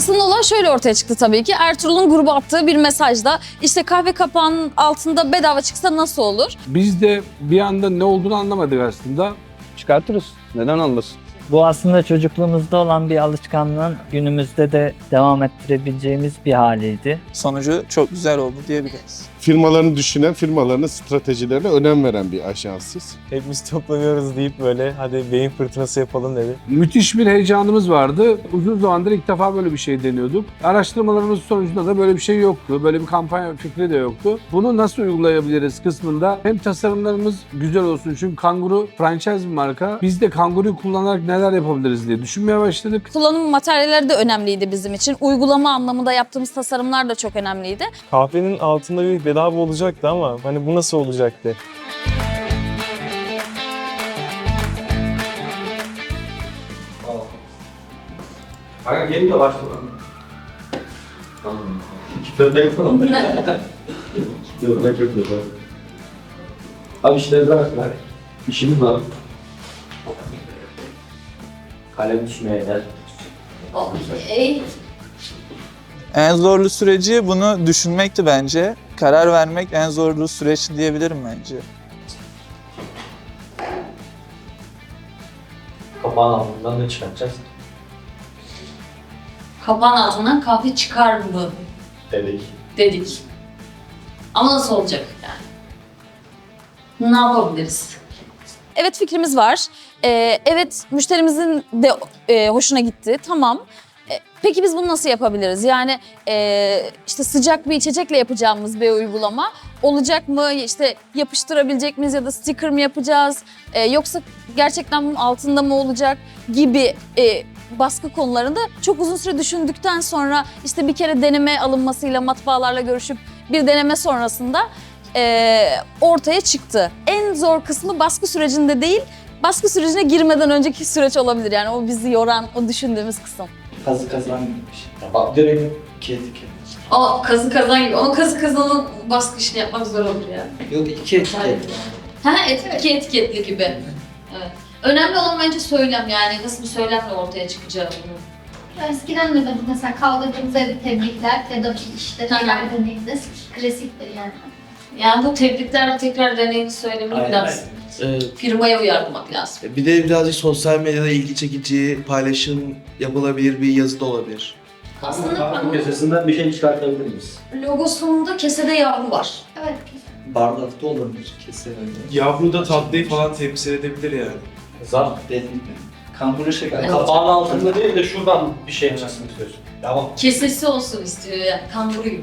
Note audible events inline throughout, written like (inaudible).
Aslında olay şöyle ortaya çıktı tabii ki. Ertuğrul'un gruba attığı bir mesajda işte kahve kapağının altında bedava çıksa nasıl olur? Biz de bir anda ne olduğunu anlamadık aslında. Çıkartırız. Neden olmasın? Bu aslında çocukluğumuzda olan bir alışkanlığın günümüzde de devam ettirebileceğimiz bir haliydi. Sonucu çok güzel oldu diyebiliriz. Firmalarını düşünen, firmalarının stratejilerine önem veren bir ajansız. Hepimiz toplanıyoruz deyip böyle hadi beyin fırtınası yapalım dedi. Müthiş bir heyecanımız vardı. Uzun zamandır ilk defa böyle bir şey deniyorduk. Araştırmalarımız sonucunda da böyle bir şey yoktu. Böyle bir kampanya fikri de yoktu. Bunu nasıl uygulayabiliriz kısmında hem tasarımlarımız güzel olsun. Çünkü Kanguru franchise bir marka. Biz de Kanguru'yu kullanarak neler yapabiliriz diye düşünmeye başladık. Kullanım materyalleri de önemliydi bizim için. Uygulama anlamında yaptığımız tasarımlar da çok önemliydi. Kahvenin altında bir bedava olacaktı ama hani bu nasıl olacaktı? Kanka gelin de başlayalım. Tamam. İki tane yapalım. Yok ne çok güzel. Abi işte bırak bırak. İşimiz var. Kalem düşmeye gel. En zorlu süreci bunu düşünmekti bence. Karar vermek en zorlu süreç diyebilirim bence. Kapağın altından ne çıkartacağız? Kapağın altından kahve çıkar mı Dedik. dedik. Ama nasıl olacak yani? Ne yapabiliriz? Evet fikrimiz var. Ee, evet müşterimizin de e, hoşuna gitti. Tamam. Peki biz bunu nasıl yapabiliriz? Yani e, işte sıcak bir içecekle yapacağımız bir uygulama olacak mı? İşte yapıştırabilecek miyiz ya da sticker mı yapacağız? E, yoksa gerçekten bunun altında mı olacak gibi e, baskı konularında çok uzun süre düşündükten sonra işte bir kere deneme alınmasıyla matbaalarla görüşüp bir deneme sonrasında e, ortaya çıktı. En zor kısmı baskı sürecinde değil, baskı sürecine girmeden önceki süreç olabilir. Yani o bizi yoran, o düşündüğümüz kısım. Kazı kazan gibi bir şey. Bak direkt iki et iki. O kazı kazan gibi. Ama kazı kazanın baskı işini yapmak zor olur ya. Yok iki et Hayır. Ha et, iki etiketli gibi. Evet. Önemli olan bence söylem yani nasıl bir söylemle ortaya çıkacağı bunun. Eskiden de mesela kaldırdığımız evde tebrikler ya da bir işte hı. şeyler deneyiniz. Klasiktir yani. Yani bu tebrikler tekrar deneyini söylemini biraz Ee, firmaya uyarlamak lazım. bir de birazcık sosyal medyada ilgi çekici paylaşım yapılabilir bir yazı da olabilir. Aslında Kahve kesesinden bir şey çıkartabilir miyiz? logosunda kesede yavru var. Evet. Bardakta olabilir kesin. Yavru da tatlıyı falan temsil edebilir yani. Zar dedik mi? Kamburu şeker. Kapağın altında değil de şuradan bir şey çıksın istiyorsun. Tamam. Kesesi olsun istiyor yani kanguru gibi.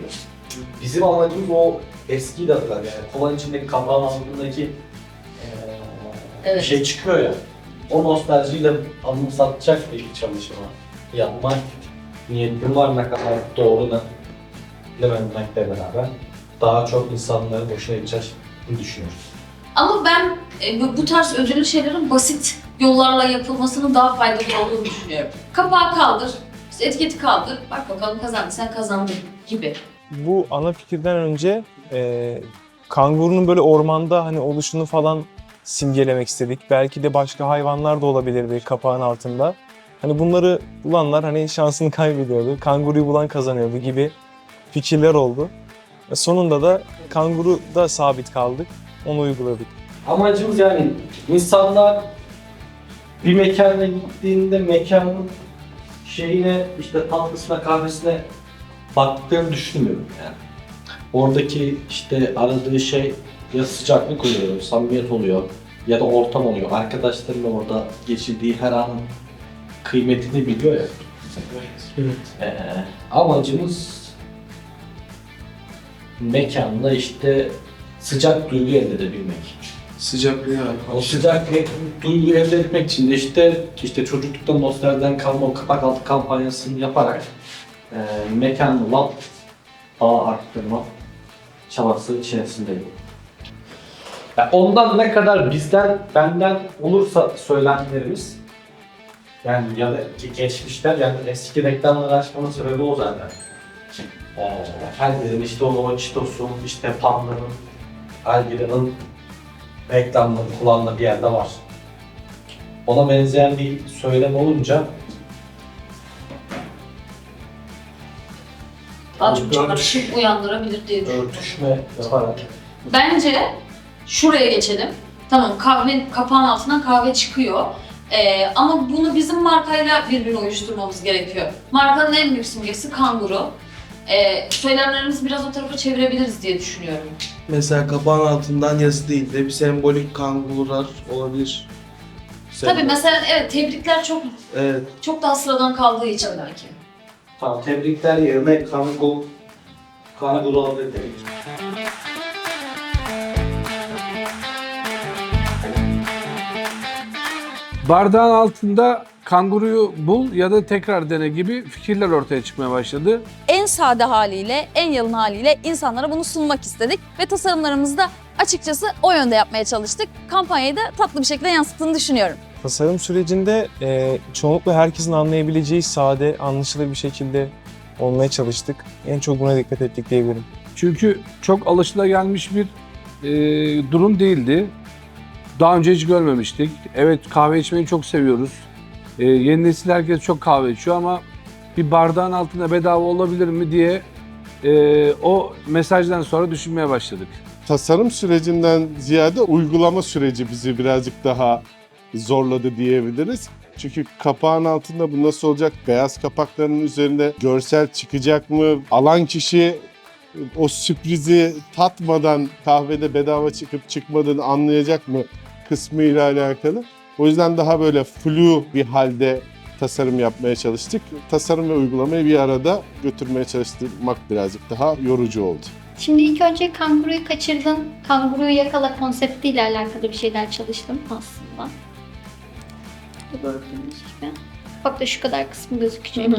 Bizim amacımız o eski datlar yani. Kolan içindeki kapağın altındaki eee Evet. şey çıkıyor ya. O nostaljiyle anımsatacak bir çalışma yapmak niyetim var ne kadar doğru da bilememekle beraber daha çok insanların hoşuna gideceğini düşünüyoruz. Ama ben e, bu, tarz ödüllü şeylerin basit yollarla yapılmasının daha faydalı olduğunu düşünüyorum. Kapağı kaldır, işte etiketi kaldır, bak bakalım kazandın, sen kazandın gibi. Bu ana fikirden önce e, kangurunun böyle ormanda hani oluşunu falan simgelemek istedik. Belki de başka hayvanlar da olabilirdi kapağın altında. Hani bunları bulanlar hani şansını kaybediyordu. Kanguruyu bulan kazanıyordu gibi fikirler oldu. E, Sonunda da kanguru da sabit kaldık. Onu uyguladık. Amacımız yani insanlar bir mekana gittiğinde mekanın şeyine işte tatlısına kahvesine baktığını düşünmüyorum yani. Oradaki işte aradığı şey ya sıcaklık oluyor, samimiyet oluyor ya da ortam oluyor. Arkadaşlarıyla orada geçirdiği her anın kıymetini biliyor ya. Ee, amacımız mekanda işte sıcak duygu elde edebilmek. Sıcaklığı ya. O sıcak ve duyguyu elde etmek için de işte işte çocukluktan nostaljiden kalma o kapak altı kampanyasını yaparak e, mekanla bağ arttırma çabası içerisindeyim. Yani ondan ne kadar bizden, benden olursa söylemlerimiz yani ya da ge- geçmişler yani eski reklamları açmanın sebebi o zaten. Ee, her birinin işte o Cheetos'un, işte Panda'nın, Algida'nın reklamları kullandığı bir yerde var. Ona benzeyen bir söylem olunca daha çok çağrışım uyandırabilir diye düşünüyorum. Örtüşme yaparak. Bence şuraya geçelim. Tamam kahve kapağın altından kahve çıkıyor. Ee, ama bunu bizim markayla birbirine uyuşturmamız gerekiyor. Markanın en büyük simgesi kanguru. Ee, söylemlerimizi biraz o tarafa çevirebiliriz diye düşünüyorum. Mesela kapağın altından yazı değil de bir sembolik kangurular olabilir. Tabii mesela evet tebrikler çok Evet. çok daha sıradan kaldığı için belki. Tamam tebrikler yerine kanguru kanguru alabilir demek. Bardağın altında kanguruyu bul ya da tekrar dene gibi fikirler ortaya çıkmaya başladı. En sade haliyle, en yalın haliyle insanlara bunu sunmak istedik ve tasarımlarımızı da açıkçası o yönde yapmaya çalıştık. Kampanyayı da tatlı bir şekilde yansıttığını düşünüyorum. Tasarım sürecinde e, çoğunlukla herkesin anlayabileceği sade, anlaşılır bir şekilde olmaya çalıştık. En çok buna dikkat ettik diyebilirim. Çünkü çok alışılagelmiş bir e, durum değildi. Daha önce hiç görmemiştik. Evet kahve içmeyi çok seviyoruz. E, yeni nesil herkes çok kahve içiyor ama bir bardağın altında bedava olabilir mi diye e, o mesajdan sonra düşünmeye başladık. Tasarım sürecinden ziyade uygulama süreci bizi birazcık daha zorladı diyebiliriz. Çünkü kapağın altında bu nasıl olacak? Beyaz kapakların üzerinde görsel çıkacak mı? Alan kişi o sürprizi tatmadan kahvede bedava çıkıp çıkmadığını anlayacak mı kısmıyla alakalı. O yüzden daha böyle flu bir halde tasarım yapmaya çalıştık. Tasarım ve uygulamayı bir arada götürmeye çalıştırmak birazcık daha yorucu oldu. Şimdi ilk önce kanguruyu kaçırdın, kanguruyu yakala konseptiyle alakalı bir şeyler çalıştım aslında. Bu gördüğünüz gibi. Bak da şu kadar kısmı gözükecek.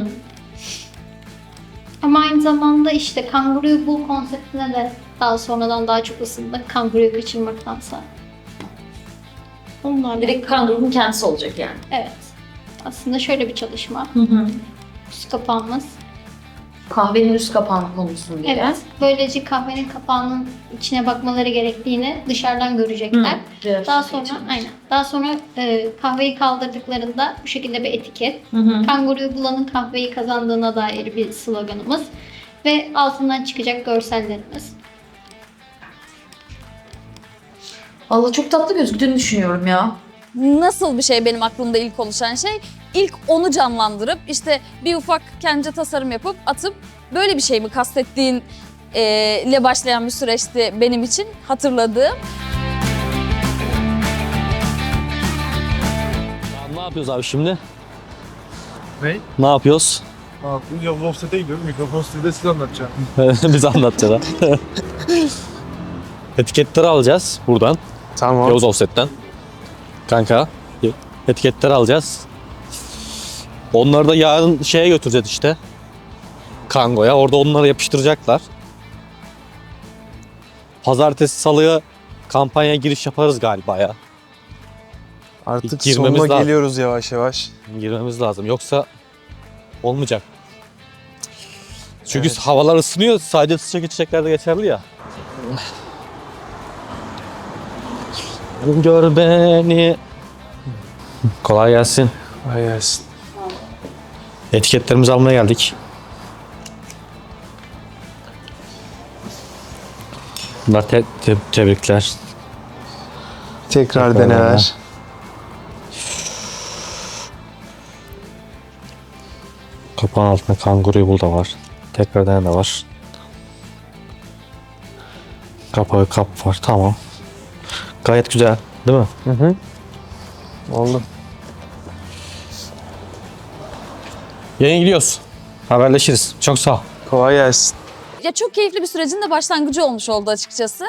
Ama aynı zamanda işte kanguruyu bul konseptine de daha sonradan daha çok ısındık. Kanguruyu kaçırmaktansa. Onlar Direkt kangurunun kendisi olacak yani. Evet. Aslında şöyle bir çalışma. Üst kapağımız. Kahvenin üst kapağını konulsun diye. Evet. Böylece kahvenin kapağının içine bakmaları gerektiğini dışarıdan görecekler. Hı. Daha sonra aynen. Daha sonra e, kahveyi kaldırdıklarında bu şekilde bir etiket. Kanguruyu bulanın kahveyi kazandığına dair bir sloganımız ve altından çıkacak görsellerimiz. Valla çok tatlı gözüktüğünü düşünüyorum ya. Nasıl bir şey benim aklımda ilk oluşan şey? İlk onu canlandırıp işte bir ufak kendince tasarım yapıp atıp böyle bir şey mi kastettiğin e, ile başlayan bir süreçti benim için hatırladığım. Ne yapıyoruz abi şimdi? Ne? Ne yapıyoruz? Aa, bu Yavuz Offset'e gidiyorum. Mikrofon stüdyoda size anlatacağım. (laughs) Biz anlatacağız ha. (laughs) Etiketleri alacağız buradan. Tamam. Yavuz Offset'ten. Kanka. Etiketleri alacağız. Onları da yarın şeye götüreceğiz işte. Kango'ya. Orada onları yapıştıracaklar. Pazartesi salıya kampanya giriş yaparız galiba ya. Artık Girmemiz sonuna lazım. geliyoruz yavaş yavaş. Girmemiz lazım. Yoksa olmayacak. Çünkü Evet. havalar ısınıyor. Sadece sıcak içeceklerde geçerli ya. Gör beni. Kolay gelsin. Ay gelsin. Etiketlerimizi almaya geldik. Bunlar te- te- tebrikler. Tekrar Tekrar deneler. Kapağın altında kanguruyu bul da var. Tekrardan da var. Kapağı kap var. Tamam. Gayet güzel. Değil mi? Hı hı. Oldu. Yeni gidiyoruz. Haberleşiriz. Çok sağ ol. Kolay gelsin. Ya çok keyifli bir sürecin de başlangıcı olmuş oldu açıkçası.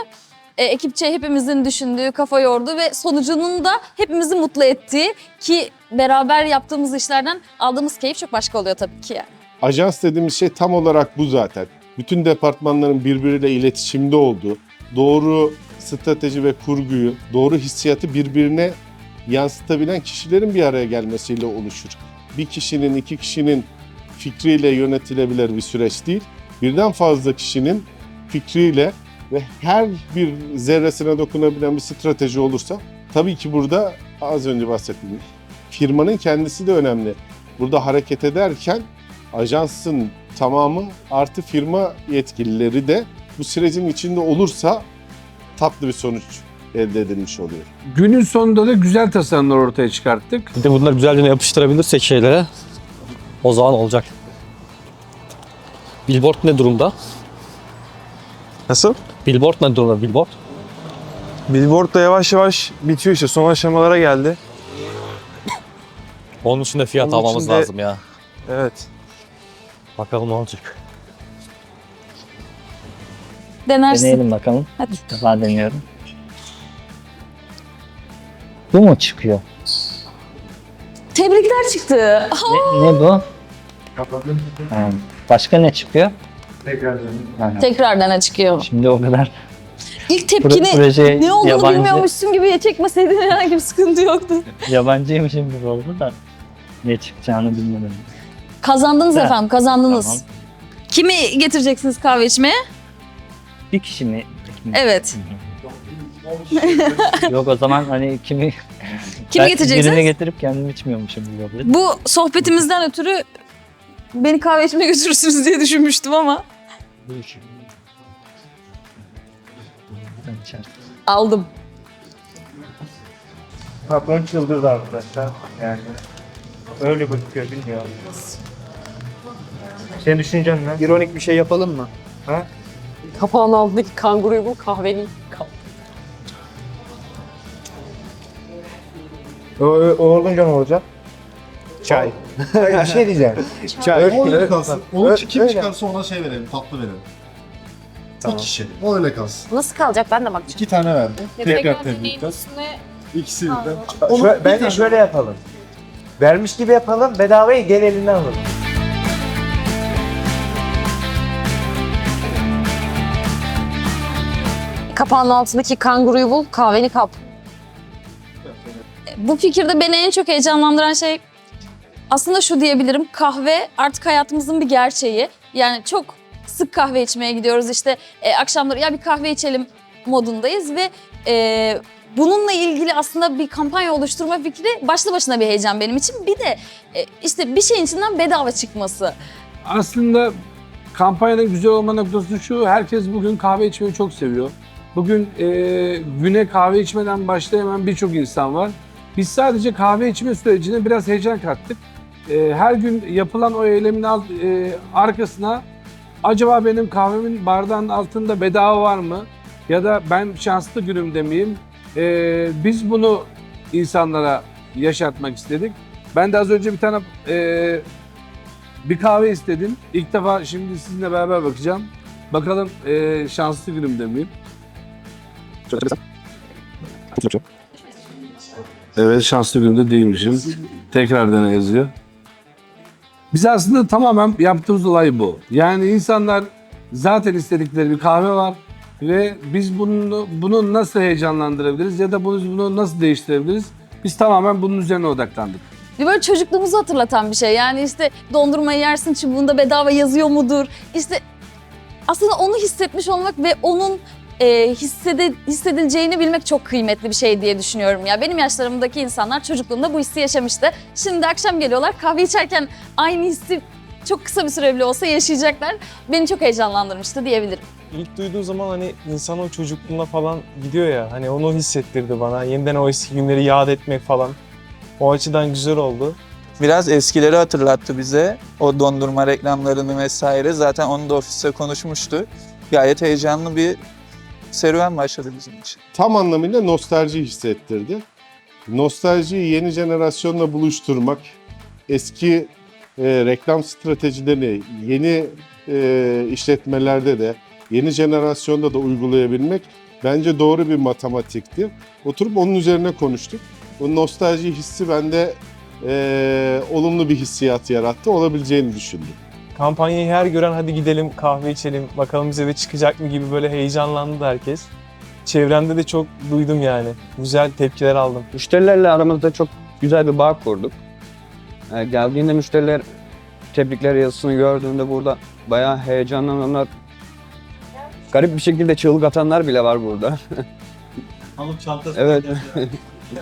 E, ekipçe hepimizin düşündüğü, kafa yorduğu ve sonucunun da hepimizi mutlu ettiği ki beraber yaptığımız işlerden aldığımız keyif çok başka oluyor tabii ki yani. Ajans dediğimiz şey tam olarak bu zaten. Bütün departmanların birbiriyle iletişimde olduğu, doğru strateji ve kurguyu, doğru hissiyatı birbirine yansıtabilen kişilerin bir araya gelmesiyle oluşur. Bir kişinin, iki kişinin fikriyle yönetilebilir bir süreç değil. Birden fazla kişinin fikriyle ve her bir zerresine dokunabilen bir strateji olursa tabii ki burada az önce bahsettiğim firmanın kendisi de önemli. Burada hareket ederken ajansın tamamı artı firma yetkilileri de bu sürecin içinde olursa tatlı bir sonuç elde edilmiş oluyor. Günün sonunda da güzel tasarımlar ortaya çıkarttık. Bir de bunları güzelce yapıştırabilirsek şeylere o zaman olacak. Billboard ne durumda? Nasıl? Billboard ne durumda billboard? Billboard da yavaş yavaş bitiyor işte. Son aşamalara geldi. Onun için de fiyat Onun almamız de- lazım ya. Evet. Bakalım ne olacak. Denersin. Deneyelim bakalım. Hadi. İlk defa deniyorum. Bu mu çıkıyor? Tebrikler çıktı. Ne, ne bu? Ha, başka ne çıkıyor? Ha, Tekrar dene çıkıyor. Şimdi o kadar İlk tepkini proje ne olduğunu yabancı- bilmiyormuşsun gibi çekmeseydin herhangi bir sıkıntı yoktu. yabancıymışım gibi oldu da ne çıkacağını bilmedim. Kazandınız Ha, efendim, kazandınız. Tamam. Kimi getireceksiniz kahve içmeye? Bir kişi mi? Evet. (laughs) Yok o zaman hani kimi Kimi Ben getireceksiniz? Birini getirip kendim içmiyormuşum gibi. Bu sohbetimizden ötürü beni kahve içmeye götürürsünüz diye düşünmüştüm ama aldım. Patron çıldırdı arkadaşlar. Yani öyle gözüküyor bilmiyorum. Senin düşüncen ne? İronik bir şey yapalım mı? Ha? Kapağın altındaki kanguruyu bul kahvenin. O, o olunca ne olacak? Çay. bir şey diyeceğim. (laughs) Çay. O öyle kalsın. Ö- Onu kim öyle. çıkarsa ona şey verelim, tatlı verelim. Tamam. Bir kişi. O öyle kalsın. Nasıl kalacak ben de bakacağım. İki tane verdim. Tekrar tebrikler. üstüne İkisi birden. Şöyle, bence şöyle yapalım. Vermiş gibi yapalım, bedavayı gel elinden alalım. Kapağın altındaki kanguruyu bul kahveni kap. Bu fikirde beni en çok heyecanlandıran şey aslında şu diyebilirim. Kahve artık hayatımızın bir gerçeği. Yani çok sık kahve içmeye gidiyoruz. İşte e, akşamları ya bir kahve içelim modundayız ve e, bununla ilgili aslında bir kampanya oluşturma fikri başlı başına bir heyecan benim için. Bir de e, işte bir şeyin içinden bedava çıkması. Aslında kampanyanın güzel olma noktası şu, herkes bugün kahve içmeyi çok seviyor. Bugün e, güne kahve içmeden başlayamayan birçok insan var. Biz sadece kahve içme sürecine biraz heyecan kattık. E, her gün yapılan o eylemin alt- e, arkasına acaba benim kahvemin bardağın altında bedava var mı? Ya da ben şanslı günümde miyim? E, biz bunu insanlara yaşatmak istedik. Ben de az önce bir tane e, bir kahve istedim. İlk defa şimdi sizinle beraber bakacağım. Bakalım e, şanslı günümde miyim? Evet şanslı günümde değilmişim. Tekrar dene yazıyor. Biz aslında tamamen yaptığımız olay bu. Yani insanlar zaten istedikleri bir kahve var ve biz bunu, bunu nasıl heyecanlandırabiliriz ya da bunu, bunu nasıl değiştirebiliriz? Biz tamamen bunun üzerine odaklandık. Bir böyle çocukluğumuzu hatırlatan bir şey. Yani işte dondurmayı yersin çubuğunda bedava yazıyor mudur? İşte aslında onu hissetmiş olmak ve onun e, hissede, hissedileceğini bilmek çok kıymetli bir şey diye düşünüyorum. Ya benim yaşlarımdaki insanlar çocukluğunda bu hissi yaşamıştı. Şimdi akşam geliyorlar kahve içerken aynı hissi çok kısa bir süre bile olsa yaşayacaklar. Beni çok heyecanlandırmıştı diyebilirim. İlk duyduğu zaman hani insan o çocukluğuna falan gidiyor ya. Hani onu hissettirdi bana. Yeniden o eski günleri yad etmek falan. O açıdan güzel oldu. Biraz eskileri hatırlattı bize. O dondurma reklamlarını vesaire. Zaten onu da ofiste konuşmuştuk. Gayet heyecanlı bir serüven başladı bizim için. Tam anlamıyla nostalji hissettirdi. Nostaljiyi yeni jenerasyonla buluşturmak, eski e, reklam stratejilerini yeni e, işletmelerde de, yeni jenerasyonda da uygulayabilmek bence doğru bir matematikti. Oturup onun üzerine konuştuk. O nostalji hissi bende e, olumlu bir hissiyat yarattı, olabileceğini düşündüm. Kampanyayı her gören hadi gidelim kahve içelim bakalım bize de çıkacak mı gibi böyle heyecanlandı herkes. Çevremde de çok duydum yani. Güzel tepkiler aldım. Müşterilerle aramızda çok güzel bir bağ kurduk. Ee, geldiğinde müşteriler tebrikler yazısını gördüğünde burada bayağı heyecanlananlar, garip bir şekilde çığlık atanlar bile var burada. (laughs) Alıp çantasını Evet.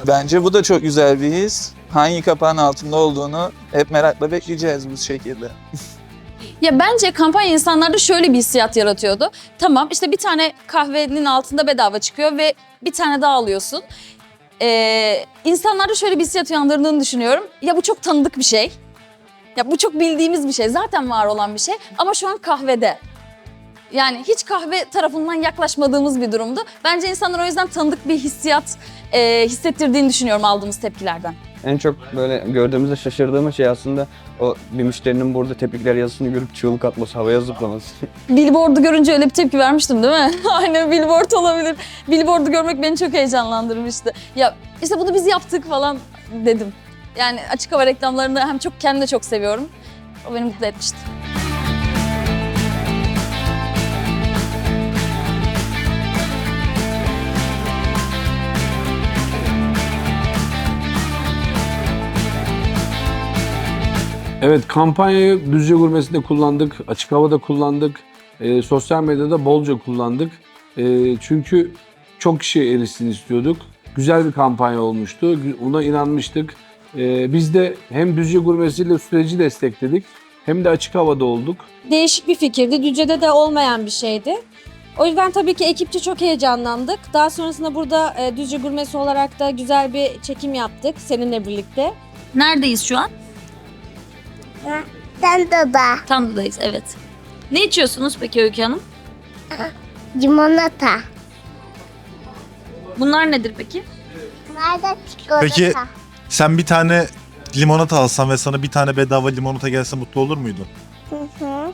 Bence bu da çok güzel bir his. Hangi kapağın altında olduğunu hep merakla bekleyeceğiz bu şekilde. (laughs) Ya bence kampanya insanlarda şöyle bir hissiyat yaratıyordu. Tamam işte bir tane kahvenin altında bedava çıkıyor ve bir tane daha alıyorsun. Ee, insanlarda şöyle bir hissiyat uyandırdığını düşünüyorum. Ya bu çok tanıdık bir şey. Ya bu çok bildiğimiz bir şey. Zaten var olan bir şey. Ama şu an kahvede. Yani hiç kahve tarafından yaklaşmadığımız bir durumdu. Bence insanlar o yüzden tanıdık bir hissiyat e, hissettirdiğini düşünüyorum aldığımız tepkilerden. En çok böyle gördüğümüzde şaşırdığımız şey aslında o bir müşterinin burada tebrikler yazısını görüp çığlık atması, havaya zıplaması. (laughs) Billboard'u görünce öyle bir tepki vermiştim değil mi? (laughs) Aynen billboard olabilir. Billboard'u görmek beni çok heyecanlandırmıştı. Ya işte bunu biz yaptık falan dedim. Yani açık hava reklamlarını hem çok kendim de çok seviyorum. O beni mutlu etmişti. Evet kampanyayı Düzce Gurmesi'nde kullandık, açık havada kullandık, e, sosyal medyada bolca kullandık. E, çünkü çok kişi erişsin istiyorduk. Güzel bir kampanya olmuştu, ona inanmıştık. E, biz de hem Düzce Gurmesi'yle süreci destekledik hem de açık havada olduk. Değişik bir fikirdi. Düzce'de de olmayan bir şeydi. O yüzden tabii ki ekipçe çok heyecanlandık. Daha sonrasında burada e, Düzce Gurmesi olarak da güzel bir çekim yaptık seninle birlikte. Neredeyiz şu an? Tandada. Tanda'dayız evet. Ne içiyorsunuz peki Öykü Hanım? Limonata. Bunlar nedir peki? Nerede çikolata? Peki sen bir tane limonata alsan ve sana bir tane bedava limonata gelse mutlu olur muydun? Hı hı.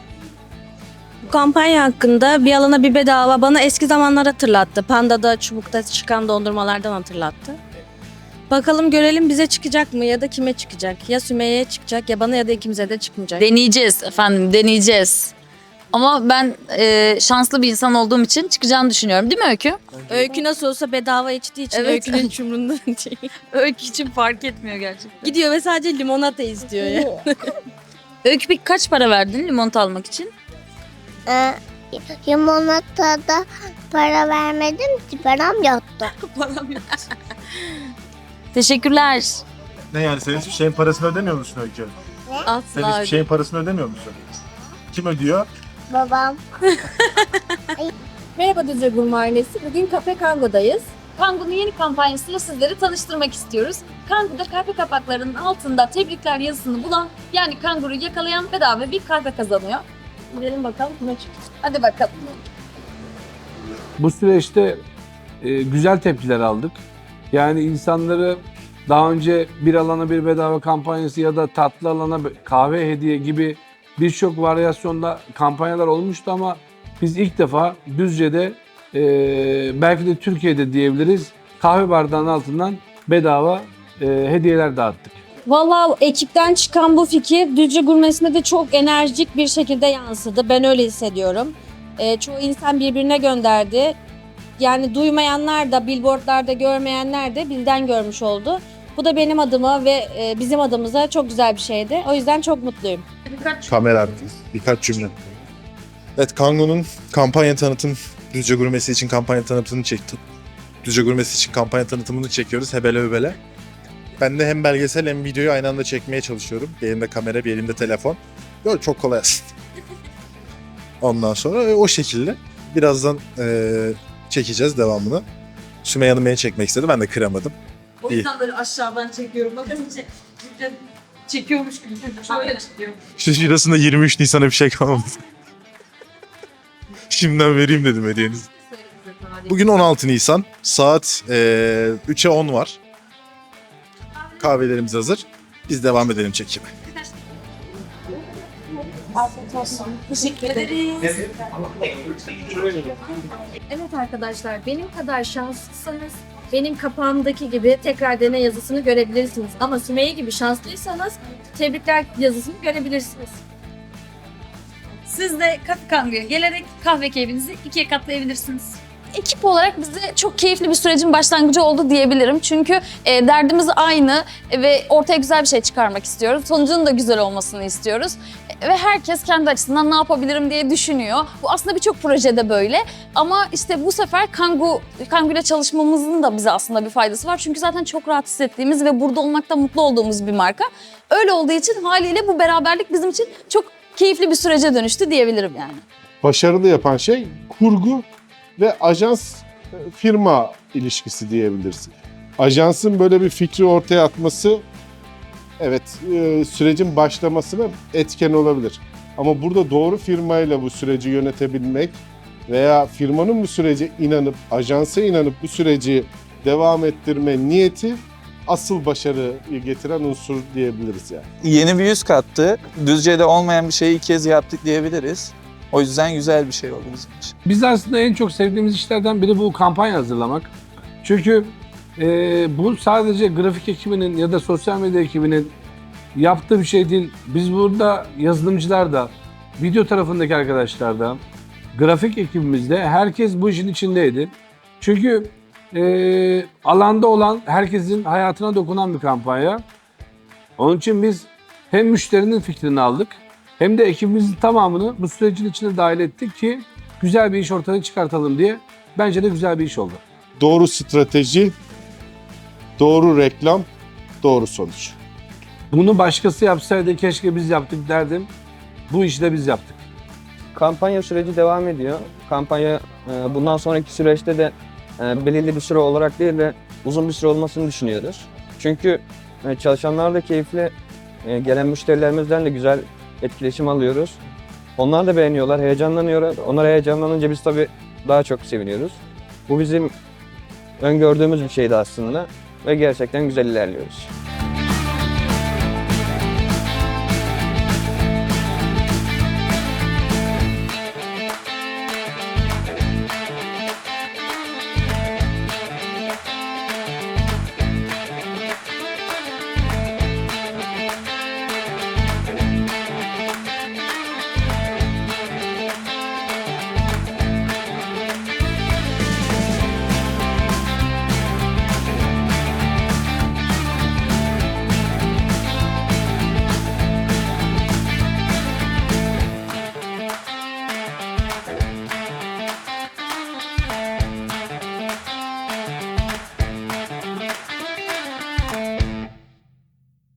Bu kampanya hakkında bir alana bir bedava bana eski zamanlar hatırlattı. Panda'da çubukta çıkan dondurmalardan hatırlattı. Bakalım görelim bize çıkacak mı ya da kime çıkacak? Ya Sümeyye'ye çıkacak ya bana ya da ikimize de çıkmayacak. Deneyeceğiz efendim, deneyeceğiz. Ama ben e, şanslı bir insan olduğum için çıkacağını düşünüyorum değil mi Öykü? Öykü nasıl olsa bedava içtiği için Evet. Öykü'nün hiç umrunda değil. (laughs) Öykü için fark etmiyor gerçekten. Gidiyor ve sadece limonata istiyor ya. Öykü peki kaç para verdin limonata almak için? Ee, limonatada para vermedim ki param yoktu. (laughs) Param yok. Teşekkürler. Ne yani sen hiçbir şeyin parasını ödemiyor musun Öykü? Sen Asla. hiçbir şeyin parasını ödemiyor musun? Kim ödüyor? Babam. (laughs) Merhaba Düzce Gurmarnesi. Bugün Kafe Kango'dayız. Kangu'nun yeni kampanyasıyla sizleri tanıştırmak istiyoruz. Kangu'da kahve kapaklarının altında tebrikler yazısını bulan yani kanguru yakalayan bedava bir kahve kazanıyor. Gidelim bakalım kime çıkacak. Hadi bakalım. Bu süreçte e, güzel tepkiler aldık. Yani insanları daha önce bir alana bir bedava kampanyası ya da tatlı alana kahve hediye gibi birçok varyasyonda kampanyalar olmuştu ama biz ilk defa Düzce'de e, belki de Türkiye'de diyebiliriz kahve bardağının altından bedava e, hediyeler dağıttık. Valla ekipten çıkan bu fikir Düzce Gurmesi'ne de çok enerjik bir şekilde yansıdı. Ben öyle hissediyorum. Ee, çoğu insan birbirine gönderdi. Yani duymayanlar da, billboardlarda görmeyenler de bizden görmüş oldu. Bu da benim adıma ve e, bizim adımıza çok güzel bir şeydi. O yüzden çok mutluyum. Kamera arkası. Birkaç cümle. Evet Kango'nun kampanya tanıtım Düzce Gurmesi için kampanya tanıtımını çektim. Düzce Gurmesi için kampanya tanıtımını çekiyoruz hebele hebele. Ben de hem belgesel hem videoyu aynı anda çekmeye çalışıyorum. Bir elimde kamera, bir elimde telefon. Böyle çok kolay aslında. (laughs) Ondan sonra e, o şekilde birazdan e, çekeceğiz devamını. Sümeyye Hanım beni çekmek istedi. Ben de kıramadım. O İyi. yüzden böyle aşağıdan çekiyorum. Bakın çek, çekiyormuş gibi şöyle çekiyor. İşte şurasında 23 Nisan'a bir şey kalmadı. (laughs) Şimdiden vereyim dedim hediyenizi. Bugün 16 Nisan. Saat eee 3'e 10 var. Kahvelerimiz hazır. Biz devam edelim çekime. Afiyet olsun. Teşekkür ederiz. Evet arkadaşlar benim kadar şanslıysanız benim kapağımdaki gibi tekrar dene yazısını görebilirsiniz. Ama Sümeyye gibi şanslıysanız tebrikler yazısını görebilirsiniz. Siz de Kafe Kangu'ya gelerek kahve keyfinizi ikiye katlayabilirsiniz. Ekip olarak bize çok keyifli bir sürecin başlangıcı oldu diyebilirim. Çünkü e, derdimiz aynı ve ortaya güzel bir şey çıkarmak istiyoruz. Sonucunun da güzel olmasını istiyoruz. E, ve herkes kendi açısından ne yapabilirim diye düşünüyor. Bu aslında birçok projede böyle. Ama işte bu sefer Kangu, Kangu ile çalışmamızın da bize aslında bir faydası var. Çünkü zaten çok rahat hissettiğimiz ve burada olmakta mutlu olduğumuz bir marka. Öyle olduğu için haliyle bu beraberlik bizim için çok keyifli bir sürece dönüştü diyebilirim yani. Başarılı yapan şey kurgu ve ajans e, firma ilişkisi diyebiliriz. Ajansın böyle bir fikri ortaya atması evet e, sürecin başlamasına etken olabilir. Ama burada doğru firmayla bu süreci yönetebilmek veya firmanın bu sürece inanıp, ajansa inanıp bu süreci devam ettirme niyeti asıl başarıyı getiren unsur diyebiliriz yani. Yeni bir yüz kattı. Düzce'de olmayan bir şeyi ilk kez yaptık diyebiliriz. O yüzden güzel bir şey oldu bizim için. Biz aslında en çok sevdiğimiz işlerden biri bu kampanya hazırlamak. Çünkü e, bu sadece grafik ekibinin ya da sosyal medya ekibinin yaptığı bir şey değil. Biz burada yazılımcılar da, video tarafındaki arkadaşlar da, grafik ekibimizde herkes bu işin içindeydi. Çünkü e, alanda olan herkesin hayatına dokunan bir kampanya. Onun için biz hem müşterinin fikrini aldık hem de ekibimizin tamamını bu sürecin içine dahil ettik ki güzel bir iş ortaya çıkartalım diye. Bence de güzel bir iş oldu. Doğru strateji, doğru reklam, doğru sonuç. Bunu başkası yapsaydı keşke biz yaptık derdim. Bu işi de biz yaptık. Kampanya süreci devam ediyor. Kampanya e, bundan sonraki süreçte de e, belirli bir süre olarak değil de uzun bir süre olmasını düşünüyoruz. Çünkü e, çalışanlar da keyifli, e, gelen müşterilerimizden de güzel etkileşim alıyoruz. Onlar da beğeniyorlar, heyecanlanıyorlar. Onlar heyecanlanınca biz tabii daha çok seviniyoruz. Bu bizim öngördüğümüz bir şeydi aslında ve gerçekten güzel ilerliyoruz.